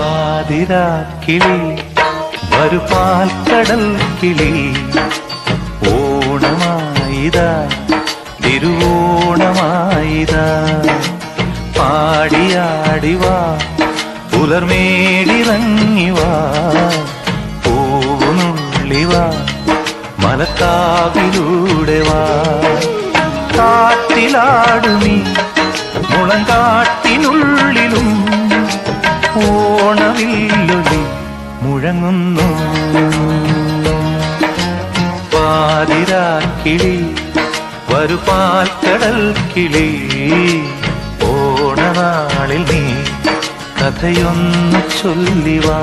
പാതിരാക്കിളി വരുപാൽ പാൽക്കടൽ കിളി. ഓണമായിതാ തിരുവോണമായിതാ. പാടിയാടിവാ പുലർമേടിറങ്ങിവാ പൂവുനുള്ളിവാ മലക്കാവിലൂടെ വാ. കാട്ടിലാടുമീ മുളങ്കാട്ടിനുള്ളിലും ഓണവില്ലൊലി മുഴങ്ങുന്നു. പാതിരാക്കിളി കടൽ കിളി ഓണനാളിൽ നീ കഥയൊന്നു ചൊല്ലിവാ.